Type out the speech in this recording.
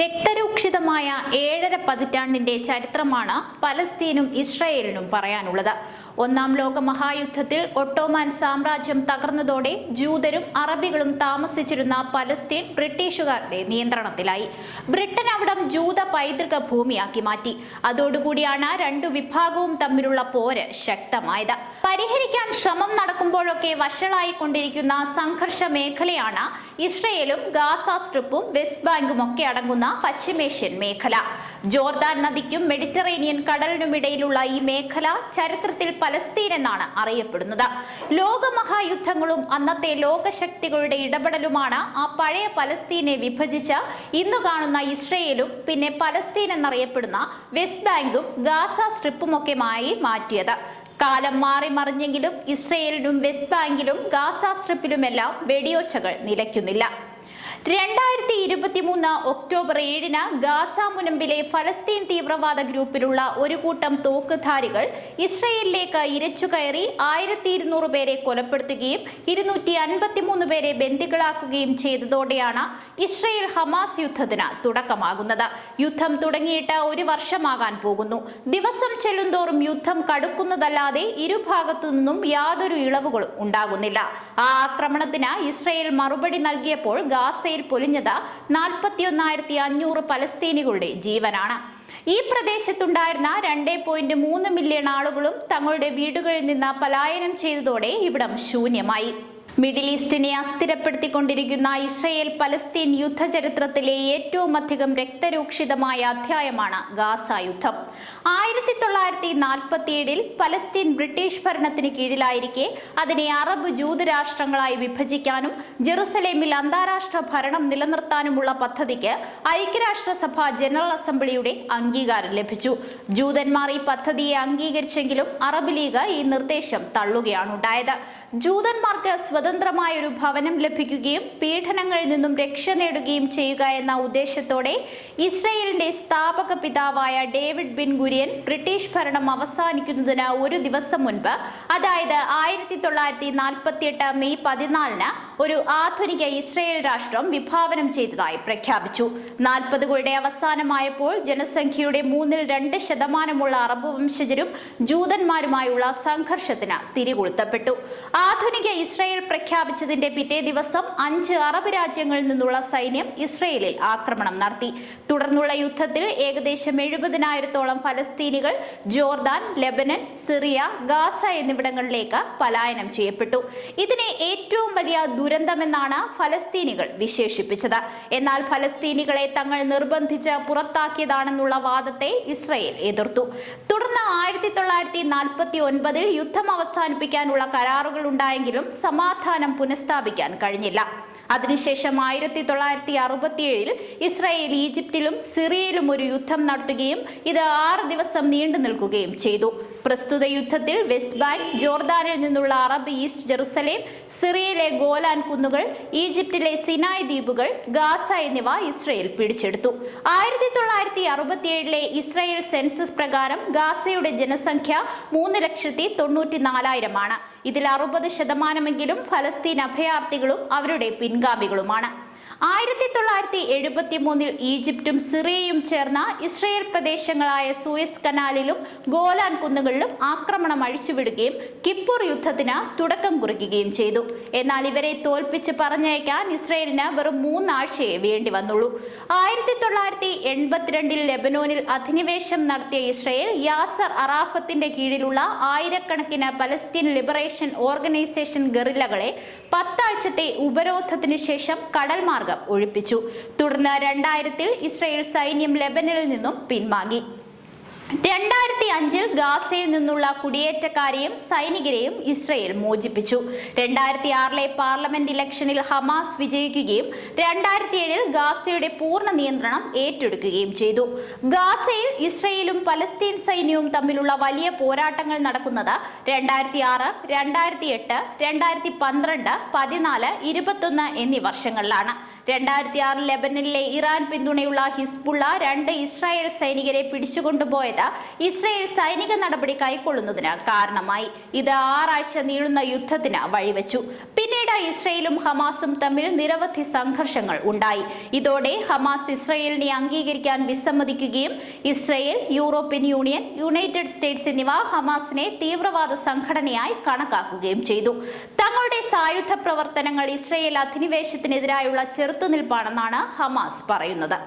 രക്തരൂക്ഷിതമായ ഏഴര പതിറ്റാണ്ടിന്റെ ചരിത്രമാണ് പലസ്തീനും ഇസ്രായേലിനും പറയാനുള്ളത്. ഒന്നാം ലോക മഹായുദ്ധത്തിൽ ഒട്ടോമാൻ സാമ്രാജ്യം തകർന്നതോടെ ജൂതരും അറബികളും താമസിച്ചിരുന്ന പലസ്തീൻ ബ്രിട്ടീഷുകാരുടെ നിയന്ത്രണത്തിലായി. ബ്രിട്ടൻ അവിടം ജൂത പൈതൃക ഭൂമിയാക്കി മാറ്റി. അതോടുകൂടിയാണ് രണ്ടു വിഭാഗവും തമ്മിലുള്ള പോര് ശക്തമായത്. പരിഹരിക്കാൻ ശ്രമം നടക്കുമ്പോഴൊക്കെ വഷളായിക്കൊണ്ടിരിക്കുന്ന സംഘർഷ മേഖലയാണ് ഇസ്രയേലും ഗാസ സ്ട്രിപ്പും വെസ്റ്റ് ബാങ്കും ഒക്കെ അടങ്ങുന്ന പശ്ചിമേഷ്യൻ മേഖല. ജോർദാൻ നദിക്കും മെഡിറ്ററേനിയൻ കടലിനുമിടയിലുള്ള ഈ മേഖല ചരിത്രത്തിൽ പലസ്തീൻ എന്നാണ് അറിയപ്പെടുന്നത്. ലോകമഹായുദ്ധങ്ങളും അന്നത്തെ ലോകശക്തികളുടെ ഇടപെടലുമാണ് ആ പഴയ പലസ്തീനെ വിഭജിച്ച് ഇന്നു കാണുന്ന ഇസ്രയേലും പിന്നെ പലസ്തീൻ എന്നറിയപ്പെടുന്ന വെസ്റ്റ് ബാങ്കും ഗാസ സ്ട്രിപ്പുമൊക്കെയുമായി മാറ്റിയത്. കാലം മാറി മറിഞ്ഞെങ്കിലും ഇസ്രയേലിനും വെസ്റ്റ് ബാങ്കിലും ഗാസ സ്ട്രിപ്പിലുമെല്ലാം വെടിയൊച്ചകൾ നിലയ്ക്കുന്നില്ല. രണ്ടായിരത്തി ഇരുപത്തിമൂന്ന് ഒക്ടോബർ ഏഴിന് ഗാസ മുനമ്പിലെ ഫലസ്തീൻ തീവ്രവാദ ഗ്രൂപ്പിലുള്ള ഒരു കൂട്ടം തോക്കുധാരികൾ ഇസ്രയേലിലേക്ക് ഇരച്ചു കയറി ആയിരത്തി ഇരുന്നൂറ് പേരെ കൊലപ്പെടുത്തുകയും ഇരുന്നൂറ്റി അൻപത്തിമൂന്ന് പേരെ ബന്ദികളാക്കുകയും ചെയ്തതോടെയാണ് ഇസ്രയേൽ ഹമാസ് യുദ്ധത്തിന് തുടക്കമാകുന്നത്. യുദ്ധം തുടങ്ങിയിട്ട് ഒരു വർഷമാകാൻ പോകുന്നു. ദിവസം ചെല്ലുന്തോറും യുദ്ധം കടുക്കുന്നതല്ലാതെ ഇരുഭാഗത്തു നിന്നും യാതൊരു ഇളവുകളും ഉണ്ടാകുന്നില്ല. ആ ആക്രമണത്തിന് ഇസ്രയേൽ മറുപടി നൽകിയപ്പോൾ ഗാസയിൽ പൊലിഞ്ഞത് നാൽപ്പത്തിയൊന്നായിരത്തി അഞ്ഞൂറ് പലസ്തീനികളുടെ ജീവനാണ്. ഈ പ്രദേശത്തുണ്ടായിരുന്ന രണ്ടേ പോയിന്റ് മൂന്ന് മില്യൺ ആളുകളും തങ്ങളുടെ വീടുകളിൽ നിന്ന് പലായനം ചെയ്തതോടെ ഇവിടം ശൂന്യമായി. മിഡിൽ ഈസ്റ്റിനെ അസ്ഥിരപ്പെടുത്തിക്കൊണ്ടിരിക്കുന്ന ഇസ്രയേൽ പലസ്തീൻ യുദ്ധചരിത്രത്തിലെ ഏറ്റവും അധികം രക്തരൂക്ഷിതമായ അധ്യായമാണ് ഗാസ യുദ്ധം. ആയിരത്തി തൊള്ളായിരത്തി നാൽപ്പത്തിയേഴിൽ പലസ്തീൻ ബ്രിട്ടീഷ് ഭരണത്തിന് കീഴിലായിരിക്കെ അതിനെ അറബ് ജൂത രാഷ്ട്രങ്ങളായി വിഭജിക്കാനും ജെറുസലേമിൽ അന്താരാഷ്ട്ര ഭരണം നിലനിർത്താനുമുള്ള പദ്ധതിക്ക് ഐക്യരാഷ്ട്രസഭ ജനറൽ അസംബ്ലിയുടെ അംഗീകാരം ലഭിച്ചു. ജൂതന്മാർ ഈ പദ്ധതിയെ അംഗീകരിച്ചെങ്കിലും അറബ് ലീഗ് ഈ നിർദ്ദേശം തള്ളുകയാണ് ഉണ്ടായത് ജൂതന്മാർക്ക് സ്വതന്ത്രമായ ഒരു ഭവനം ലഭിക്കുകയും പീഡനങ്ങളിൽ നിന്നും രക്ഷ നേടുകയും ചെയ്യുക എന്ന ഉദ്ദേശത്തോടെ ഇസ്രയേലിന്റെ സ്ഥാപക പിതാവായ ഡേവിഡ് ഗുര്യൻ ബ്രിട്ടീഷ് ഭരണം അവസാനിക്കുന്നതിന് ഒരു ദിവസം മുൻപ് അതായത് ആയിരത്തി തൊള്ളായിരത്തി നാൽപ്പത്തിയെട്ട് മെയ് പതിനാലിന് ഒരു ആധുനിക ഇസ്രയേൽ രാഷ്ട്രം വിഭാവനം ചെയ്തതായി പ്രഖ്യാപിച്ചു. നാൽപ്പതുകളുടെ അവസാനമായപ്പോൾ ജനസംഖ്യയുടെ മൂന്നിൽ രണ്ട് ശതമാനമുള്ള അറബ് വംശജരും ജൂതന്മാരുമായുള്ള സംഘർഷത്തിന് തിരികൊളുത്തപ്പെട്ടു. ആധുനിക ഇസ്രയേൽ പ്രഖ്യാപിച്ചതിന്റെ പിറ്റേ ദിവസം അഞ്ച് അറബ് രാജ്യങ്ങളിൽ നിന്നുള്ള സൈന്യം ഇസ്രയേലിൽ ആക്രമണം നടത്തി. തുടർന്നുള്ള യുദ്ധത്തിൽ ഏകദേശം എഴുപതിനായിരത്തോളം ഫലസ്തീനികൾ ജോർദാൻ ലെബനൻ സിറിയ ഗാസ എന്നിവിടങ്ങളിലേക്ക് പലായനം ചെയ്യപ്പെട്ടു. ഇതിനെ ഏറ്റവും വലിയ ദുരന്തമെന്നാണ് ഫലസ്തീനികൾ വിശേഷിപ്പിച്ചത്. എന്നാൽ ഫലസ്തീനികളെ തങ്ങൾ നിർബന്ധിച്ച് പുറത്താക്കിയതാണെന്നുള്ള വാദത്തെ ഇസ്രയേൽ എതിർത്തു. തുടർന്ന് ആയിരത്തി തൊള്ളായിരത്തി നാൽപ്പത്തി ഒൻപതിൽ യുദ്ധം അവസാനിപ്പിക്കാനുള്ള കരാറുകൾ ഉണ്ടായെങ്കിലും സമാധാനം പുനഃസ്ഥാപിക്കാൻ കഴിഞ്ഞില്ല. അതിനുശേഷം ആയിരത്തി തൊള്ളായിരത്തി അറുപത്തിയേഴിൽ ഇസ്രായേൽ ഈജിപ്തിലും സിറിയയിലും ഒരു യുദ്ധം നടത്തുകയും ഇത് ആറ് ദിവസം നീണ്ടു നിൽക്കുകയും ചെയ്തു. പ്രസ്തുത യുദ്ധത്തിൽ വെസ്റ്റ് ബാങ്ക് ജോർദാനിൽ നിന്നുള്ള അറബ് ഈസ്റ്റ് ജെറുസലേം സിറിയയിലെ ഗോലാൻ കുന്നുകൾ ഈജിപ്തിലെ സിനായ് ദ്വീപുകൾ ഗാസ എന്നിവ ഇസ്രയേൽ പിടിച്ചെടുത്തു. ആയിരത്തി തൊള്ളായിരത്തി അറുപത്തിയേഴിലെ ഇസ്രയേൽ സെൻസസ് പ്രകാരം ഗാസയുടെ ജനസംഖ്യ മൂന്ന് ലക്ഷത്തി തൊണ്ണൂറ്റി നാലായിരമാണ് ഇതിൽ അറുപത് ശതമാനമെങ്കിലും ഫലസ്തീൻ അഭയാർത്ഥികളും അവരുടെ പിൻഗാമികളുമാണ്. ആയിരത്തി തൊള്ളായിരത്തി എഴുപത്തി മൂന്നിൽ ഈജിപ്തും സിറിയയും ചേർന്ന ഇസ്രയേൽ പ്രദേശങ്ങളായ സൂയസ് കനാലിലും ഗോലാൻ കുന്നുകളിലും ആക്രമണം അഴിച്ചുവിടുകയും കിപ്പൂർ യുദ്ധത്തിന് തുടക്കം കുറിക്കുകയും ചെയ്തു. എന്നാൽ ഇവരെ തോൽപ്പിച്ച് പറഞ്ഞയക്കാൻ ഇസ്രയേലിന് വെറും മൂന്നാഴ്ചയെ വേണ്ടി വന്നുള്ളൂ. ആയിരത്തി തൊള്ളായിരത്തി എൺപത്തിരണ്ടിൽ ലെബനോനിൽ അധിനിവേശം നടത്തിയ ഇസ്രയേൽ യാസർ അറാഫത്തിന്റെ കീഴിലുള്ള ആയിരക്കണക്കിന് പലസ്തീൻ ലിബറേഷൻ ഓർഗനൈസേഷൻ ഗറില്ലകളെ പത്താഴ്ചത്തെ ഉപരോധത്തിന് ശേഷം കടൽ മാർഗം ഒഴിപ്പിച്ചു. തുടർന്ന് രണ്ടായിരത്തിൽ ഇസ്രയേൽ സൈന്യം ലെബനനിൽ നിന്നും പിൻവാങ്ങി. രണ്ടായിരത്തി അഞ്ചിൽ ഗാസയിൽ നിന്നുള്ള കുടിയേറ്റക്കാരെയും സൈനികരെയും ഇസ്രയേൽ മോചിപ്പിച്ചു. രണ്ടായിരത്തി ആറിലെ പാർലമെന്റ് ഇലക്ഷനിൽ ഹമാസ് വിജയിക്കുകയും രണ്ടായിരത്തി ഏഴിൽ ഗാസയുടെ പൂർണ നിയന്ത്രണം ഏറ്റെടുക്കുകയും ചെയ്തു. ഗാസയിൽ ഇസ്രയേലും പലസ്തീൻ സൈന്യവും തമ്മിലുള്ള വലിയ പോരാട്ടങ്ങൾ നടക്കുന്നത് രണ്ടായിരത്തി ആറ് രണ്ടായിരത്തി എട്ട് രണ്ടായിരത്തി പന്ത്രണ്ട് പതിനാല് ഇരുപത്തൊന്ന് എന്നീ വർഷങ്ങളിലാണ്. രണ്ടായിരത്തി ആറിൽ ലെബനനിലെ ഇറാൻ പിന്തുണയുള്ള ഹിസ്ബുള്ള രണ്ട് ഇസ്രായേൽ സൈനികരെ പിടിച്ചുകൊണ്ടുപോയത് പോയത് ഇസ്രയേൽ സൈനിക നടപടി കൈക്കൊള്ളുന്നതിന് കാരണമായി. ഇത് ആറാഴ്ച നീളുന്ന യുദ്ധത്തിന് വഴിവെച്ചു. പിന്നീട് ഇസ്രയേലും ഹമാസും തമ്മിൽ നിരവധി സംഘർഷങ്ങൾ ഉണ്ടായി. ഇതോടെ ഹമാസ് ഇസ്രയേലിനെ അംഗീകരിക്കാൻ വിസമ്മതിക്കുകയും Israel European Union United States എന്നിവ ഹമാസിനെ തീവ്രവാദ സംഘടനയായി കണക്കാക്കുകയും ചെയ്തു. തങ്ങളുടെ സായുധ പ്രവർത്തനങ്ങൾ ഇസ്രയേൽ അധിനിവേശത്തിനെതിരായുള്ള ചെറുത്തുനിൽപ്പാണെന്നാണ് ഹമാസ് പറയുന്നത്.